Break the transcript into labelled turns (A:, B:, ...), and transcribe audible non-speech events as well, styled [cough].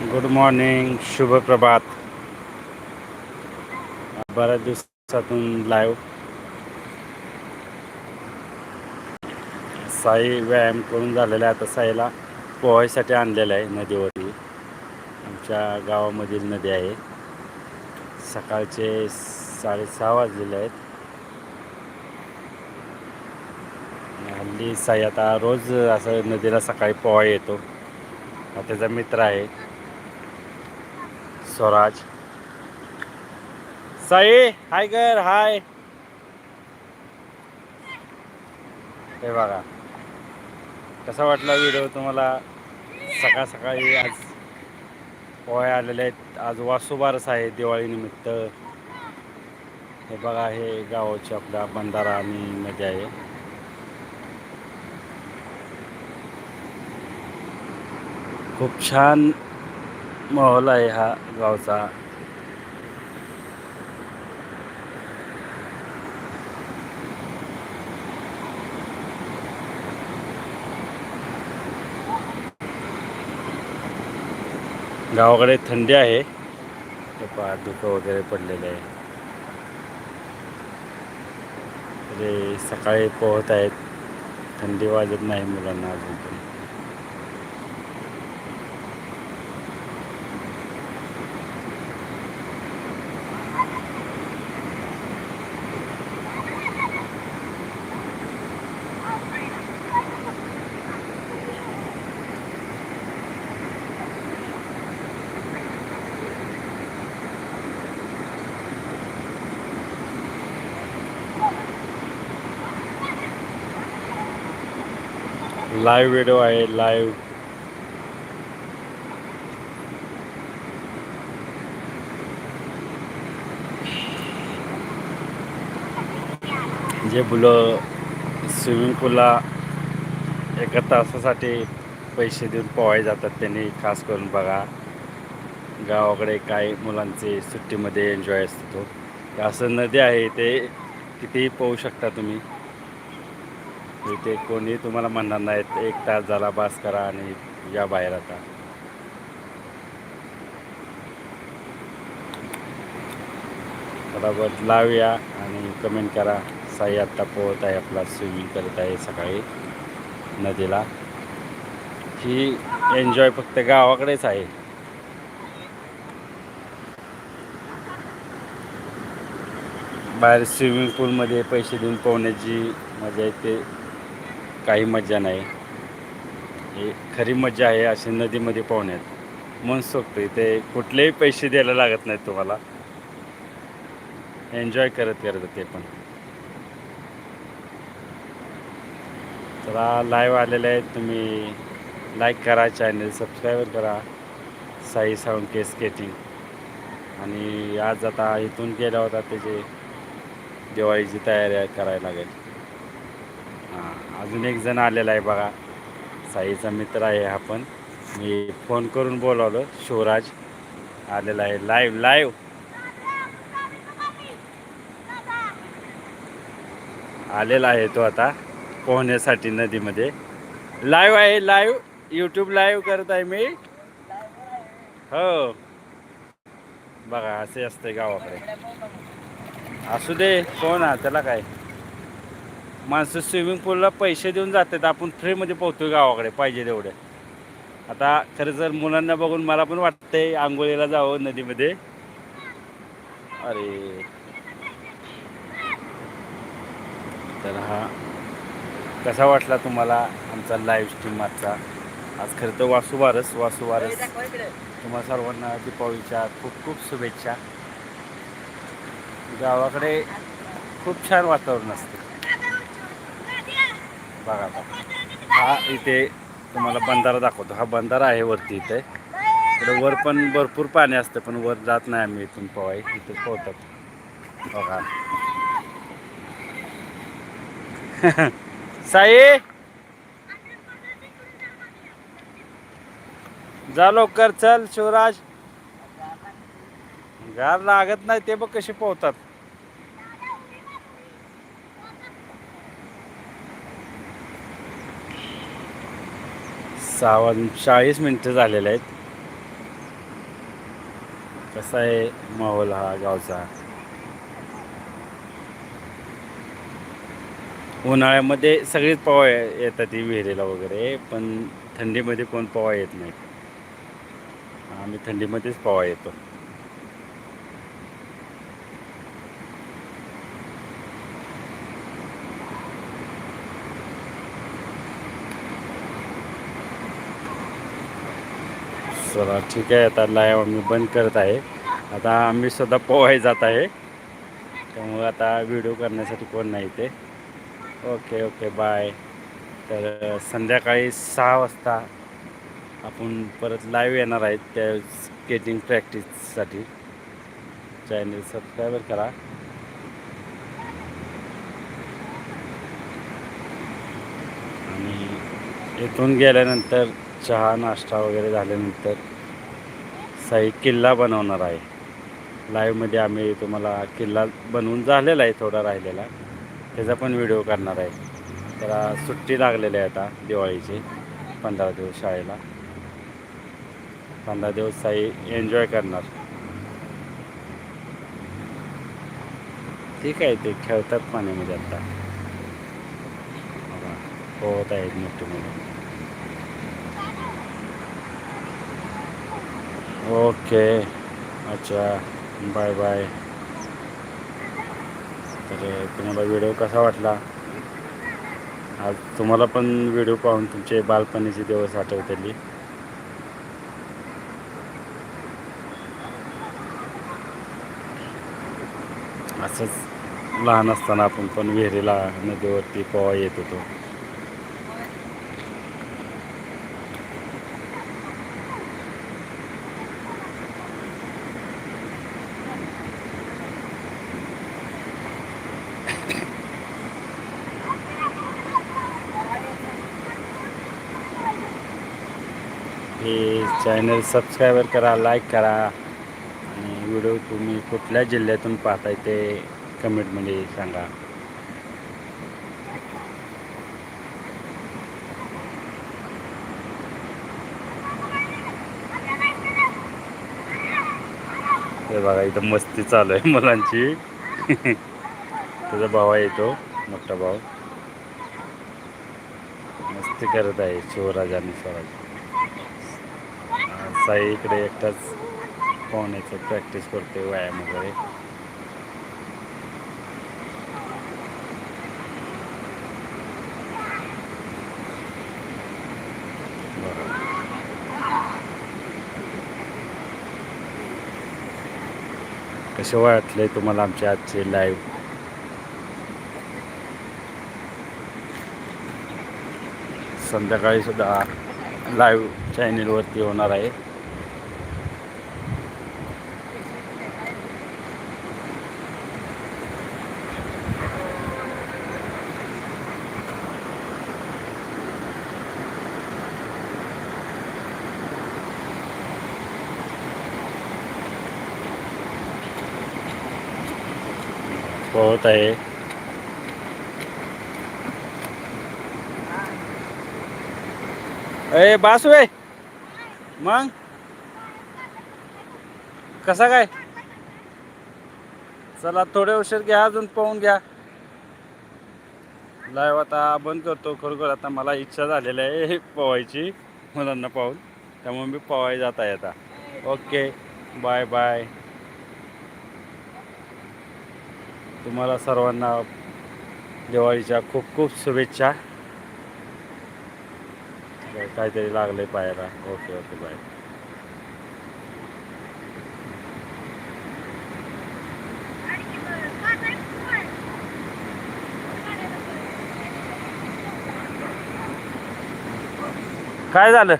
A: Good morning शुभ प्रभात. बऱ्याच दिवसातून लाईव्ह साई व्यायाम करून झालेला आहे आता साईला. पोहायसाठी आणलेलं आहे नदीवरती. आमच्या गावामधील नदी आहे. सकाळचे साडेसहा वाजलेले आहेत. हल्ली साई आता रोज असं नदीला सकाळी पोहा येतो. त्याचा मित्र आहे. स्वराज. साई हाय कर हाय. हे बघा. कसा वाटला व्हिडिओ तुम्हाला? सकाळ सकाळी आज पोहे आलेले आहेत. आज वासुबारस आहे दिवाळीनिमित्त. हे बघा हे गावाची आपला बंधारा आणि नदी आहे. खूप छान माहोल आहे हा गावचा. गावाकडे थंडी आहे. हे पहा धुकं वगैरे पडलेले आहे. सकाळी पोहत आहेत. थंडी वाजत नाही मुलांना अजून पण. लाईव्ह व्हिडिओ आहे लाईव्ह जे मुलं स्विमिंग पूलला एका तासासाठी पैसे देऊन पोहाय जातात त्यांनी खास करून बघा. गावाकडे काही मुलांचे सुट्टीमध्ये एन्जॉय असतो असं नदी आहे ते कितीही पोहू शकता तुम्ही. इथे कोणी तुम्हाला म्हणणार नाहीत एक तास झाला बास करा आणि या बाहेर आता. बरोबर लावूया आणि कमेंट करा. साई आत्ता पोहत आहे आपला स्विमिंग करत आहे सकाळी नदीला. ही एन्जॉय फक्त गावाकडेच आहे. बाहेर स्विमिंग पूलमध्ये पैसे देऊन पोहण्याची मजा येते. काही मज्जा नाही. हे खरी मज्जा आहे अशी नदीमध्ये पोहण्यात मन सोपते ते कुठलेही पैसे द्यायला लागत नाहीत तुम्हाला. एन्जॉय करत करत ते पण. तर लाईव्ह आलेले आहेत. तुम्ही लाईक करा चॅनल सबस्क्राईब करा. साई साऊंड के स्केटिंग आणि आज आता इथून गेला होता त्याचे दिवाळीची तयारी करायला लागेल. अजून एक जण आलेला आहे बघा. साईचा मित्र आहे हा पण. मी फोन करून बोलावलं. शिवराज आलेला आहे. लाईव्ह लाईव्ह आलेला आहे तो आता पोहण्यासाठी नदीमध्ये. लाईव्ह आहे. लाईव्ह यूट्यूब लाईव्ह करत आहे मी. हो. बघा असे असते गावाकडे. असू दे. कोण हा त्याला काय? माणसं स्विमिंग पूलला पैसे देऊन जातात. आपण फ्रीमध्ये पोहतोय गावाकडे पाहिजे तेवढे. आता खरं तर मुलांना बघून मला पण वाटतंय आंघोळीला जावं नदीमध्ये. अरे. तर हा कसा वाटला तुम्हाला आमचा लाईव्ह स्ट्रीम आजचा? आज खरं तर वासुबारस वासुबारस तुम्हा सर्वांना दीपावलीच्या खूप खूप शुभेच्छा. गावाकडे खूप छान वातावरण असते. बघा बघा. हा इथे तुम्हाला बंधारा दाखवतो. हा बंधारा आहे वरती इथे. इकडं वर पण भरपूर पाणी असतं पण वर जात नाही आम्ही इथून पोहाय इथे पोहतात. बघा. [laughs] साई! जा लवकर चल शिवराज. गार लागत नाही ते बघ कसे पोहतात. सहा वाजून चाळीस मिनटं झालेले आहेत. कसा आहे माहोल हा गावचा? उन्हाळ्यामध्ये सगळीच पोहा येतात ती विहिरीला वगैरे पण थंडीमध्ये कोण पोहा येत नाही. आम्ही थंडीमध्येच पोहा येतो. चला ठीक आहे आता लाईव्ह आम्ही बंद करत आहे. आता आम्ही सुद्धा पोहाय जात आहे. त्यामुळे आता व्हिडिओ करण्यासाठी कोण नाही ते ओके ओके बाय तर संध्याकाळी सहा वाजता आपण परत लाईव्ह येणार आहेत त्या स्केटिंग प्रॅक्टिससाठी चॅनल सबस्क्राईबर करा. आणि इथून गेल्यानंतर चहा नाश्ता वगैरे झाल्यानंतर साई किल्ला बनवणार आहे. लाईव्हमध्ये आम्ही तुम्हाला किल्ला बनवून झालेला आहे थोडा राहिलेला. त्याचा पण व्हिडिओ करणार आहे. त्याला सुट्टी लागलेली आहे आता दिवाळीची पंधरा दिवस शाळेला. पंधरा दिवस साई एन्जॉय करणार. ठीक आहे ते खेळतात पाण्यामध्ये आता. हो, होत पोहत आहेत मोठी मुलं ओके. अच्छा. Bye bye. तर तुम्हाला व्हिडिओ कसा वाटला? आज तुम्हाला पण व्हिडिओ पाहून तुमचे बालपणीचे दिवस आठवतेली असंच लहान असताना आपण पण विहिरीला नदीवरती पोहा येत होतो. हे चॅनल सबस्क्राईबर करा लाईक करा. आणि व्हिडिओ तुम्ही कुठल्या जिल्ह्यातून पाहताय ते कमेंटमध्ये सांगा. हे बघा इथं मस्ती चालू आहे मुलांची. त्याचा भाव येतो मोठा भाव मस्ती करत आहे शिवराज आणि स्वराज. साई इकडे एकटाच पोहण्याचं प्रॅक्टिस करते व्यायाम वगैरे. कसे वाटले तुम्हाला आमचे आजचे लाईव्ह संध्याकाळी सुद्धा लाईव्ह चॅनेलवरती होणार आहे. पोहत आहे. ए बासू आहे मग? कसा काय? चला थोडे उशीर घ्या अजून पाहून घ्या. लाईव आता बंद करतो खरोखर आता मला इच्छा झालेली आहे पोहायची मुलांना पाहून. त्यामुळे मी पोहाय जात आहे आता. ओके बाय बाय तुम्हाला सर्वांना दिवाळीच्या खूप खूप शुभेच्छा. काहीतरी लागलंय पायाला. ओके ओके बाय काय झालं?